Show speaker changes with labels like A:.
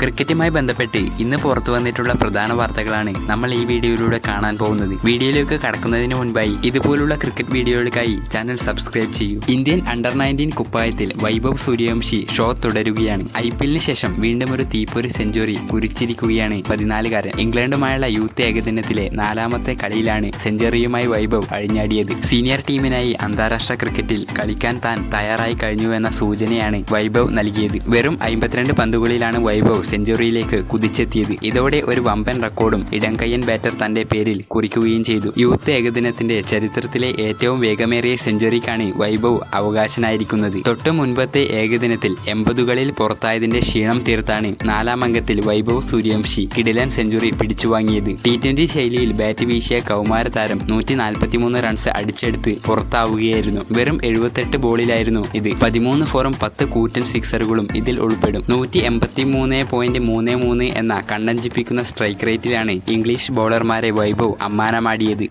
A: ക്രിക്കറ്റുമായി ബന്ധപ്പെട്ട് ഇന്ന് പുറത്തു വന്നിട്ടുള്ള പ്രധാന വാർത്തകളാണ് നമ്മൾ ഈ വീഡിയോയിലൂടെ കാണാൻ പോകുന്നത്. വീഡിയോയിലേക്ക് കടക്കുന്നതിന് മുൻപായി ഇതുപോലുള്ള ക്രിക്കറ്റ് വീഡിയോകൾക്കായി ചാനൽ സബ്സ്ക്രൈബ് ചെയ്യൂ. ഇന്ത്യൻ അണ്ടർ നയന്റീൻ കുപ്പായത്തിൽ വൈഭവ് സൂര്യവംശി ഷോ തുടരുകയാണ്. ഐ പി എല്ലിന് ശേഷം വീണ്ടും ഒരു തീപ്പൊരു സെഞ്ചുറി കുറിച്ചിരിക്കുകയാണ് പതിനാലുകാരൻ. ഇംഗ്ലണ്ടുമായുള്ള യൂത്ത് ഏകദിനത്തിലെ നാലാമത്തെ കളിയിലാണ് സെഞ്ചുറിയുമായി വൈഭവ് അഴിഞ്ഞാടിയത്. സീനിയർ ടീമിനായി അന്താരാഷ്ട്ര ക്രിക്കറ്റിൽ കളിക്കാൻ താൻ തയ്യാറായി കഴിഞ്ഞുവെന്ന സൂചനയാണ് വൈഭവ് നൽകിയത്. വെറും അമ്പത്തിരണ്ട് പന്തുകളിലാണ് വൈഭവ് സെഞ്ചുറിയിലേക്ക് കുതിച്ചെത്തിയത്. ഇതോടെ ഒരു വമ്പൻ റെക്കോർഡും ഇടംകയ്യൻ ബാറ്റർ തന്റെ പേരിൽ കുറിക്കുകയും ചെയ്തു. യൂത്ത് ഏകദിനത്തിന്റെ ചരിത്രത്തിലെ ഏറ്റവും വേഗമേറിയ സെഞ്ചുറിക്കാണ് വൈഭവ് അവകാശനായിരിക്കുന്നത്. തൊട്ടു മുൻപത്തെ ഏകദിനത്തിൽ എൺപതുകളിൽ പുറത്തായതിന്റെ ക്ഷീണം തീർത്താണ് നാലാം അംഗത്തിൽ വൈഭവ് സൂര്യവംശി കിടിലൻ സെഞ്ചുറി പിടിച്ചുവാങ്ങിയത്. ടി ട്വന്റി ശൈലിയിൽ ബാറ്റ് വീശിയ കൗമാര താരം നൂറ്റി നാൽപ്പത്തിമൂന്ന് റൺസ് അടിച്ചെടുത്ത് പുറത്താവുകയായിരുന്നു. വെറും എഴുപത്തെട്ട് ബോളിലായിരുന്നു ഇത്. പതിമൂന്ന് ഫോറും പത്ത് കൂറ്റൻ സിക്സറുകളും ഇതിൽ ഉൾപ്പെടും. നൂറ്റി എൺപത്തി മൂന്ന് പോയിന്റ് മൂന്ന് മൂന്ന് എന്ന കണ്ണഞ്ചിപ്പിക്കുന്ന സ്ട്രൈക്ക് റേറ്റിലാണ് ഇംഗ്ലീഷ് ബൗളർമാരെ വൈഭവ് അമ്മാനമാടിയത്.